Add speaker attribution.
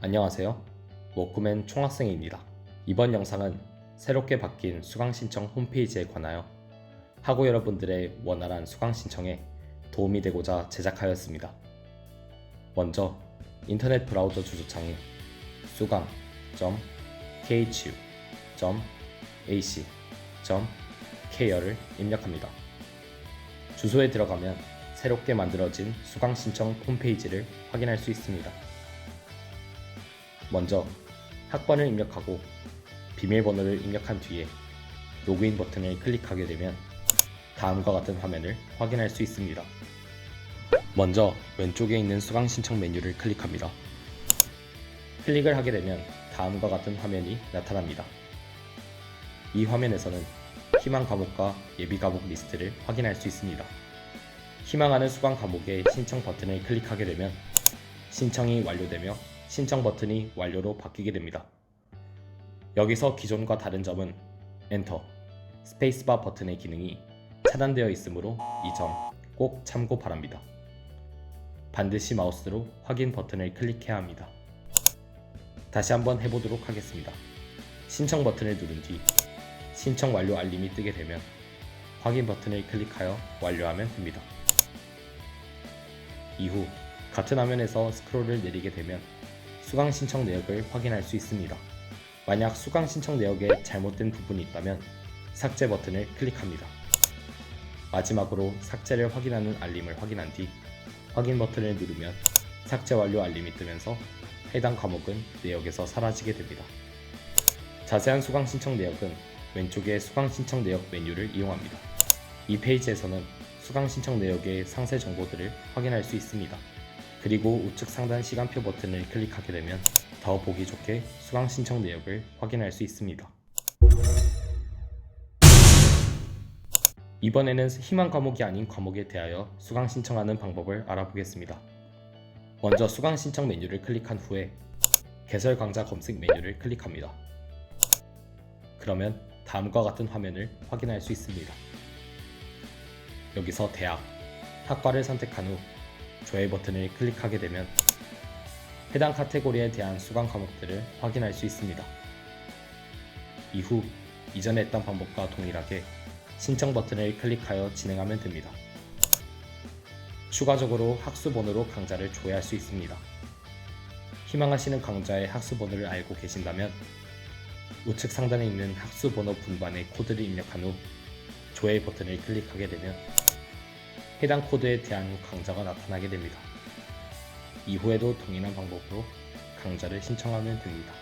Speaker 1: 안녕하세요. 워크맨 총학생입니다. 이번 영상은 새롭게 바뀐 수강 신청 홈페이지에 관하여 학우 여러분들의 원활한 수강 신청에 도움이 되고자 제작하였습니다. 먼저 인터넷 브라우저 주소창에 수강.khu.ac.kr을 입력합니다. 주소에 들어가면 새롭게 만들어진 수강 신청 홈페이지를 확인할 수 있습니다. 먼저 학번을 입력하고 비밀번호를 입력한 뒤에 로그인 버튼을 클릭하게 되면 다음과 같은 화면을 확인할 수 있습니다. 먼저 왼쪽에 있는 수강 신청 메뉴를 클릭합니다. 클릭을 하게 되면 다음과 같은 화면이 나타납니다. 이 화면에서는 희망 과목과 예비 과목 리스트를 확인할 수 있습니다. 희망하는 수강 과목의 신청 버튼을 클릭하게 되면 신청이 완료되며 신청 버튼이 완료로 바뀌게 됩니다. 여기서 기존과 다른 점은 엔터, 스페이스바 버튼의 기능이 차단되어 있으므로 이 점 꼭 참고 바랍니다. 반드시 마우스로 확인 버튼을 클릭해야 합니다. 다시 한번 해보도록 하겠습니다. 신청 버튼을 누른 뒤 신청 완료 알림이 뜨게 되면 확인 버튼을 클릭하여 완료하면 됩니다. 이후 같은 화면에서 스크롤을 내리게 되면 수강 신청 내역을 확인할 수 있습니다. 만약 수강 신청 내역에 잘못된 부분이 있다면 삭제 버튼을 클릭합니다. 마지막으로 삭제를 확인하는 알림을 확인한 뒤 확인 버튼을 누르면 삭제 완료 알림이 뜨면서 해당 과목은 내역에서 사라지게 됩니다. 자세한 수강 신청 내역은 왼쪽의 수강 신청 내역 메뉴를 이용합니다. 이 페이지에서는 수강 신청 내역의 상세 정보들을 확인할 수 있습니다. 그리고 우측 상단 시간표 버튼을 클릭하게 되면 더 보기 좋게 수강 신청 내역을 확인할 수 있습니다. 이번에는 희망 과목이 아닌 과목에 대하여 수강 신청하는 방법을 알아보겠습니다. 먼저 수강 신청 메뉴를 클릭한 후에 개설 강좌 검색 메뉴를 클릭합니다. 그러면 다음과 같은 화면을 확인할 수 있습니다. 여기서 대학, 학과를 선택한 후 조회 버튼을 클릭하게 되면 해당 카테고리에 대한 수강 과목들을 확인할 수 있습니다. 이후 이전에 했던 방법과 동일하게 신청 버튼을 클릭하여 진행하면 됩니다. 추가적으로 학수번호로 강좌를 조회할 수 있습니다. 희망하시는 강좌의 학수번호를 알고 계신다면 우측 상단에 있는 학수번호 분반의 코드를 입력한 후 조회 버튼을 클릭하게 되면 해당 코드에 대한 강좌가 나타나게 됩니다. 이후에도 동일한 방법으로 강좌를 신청하면 됩니다.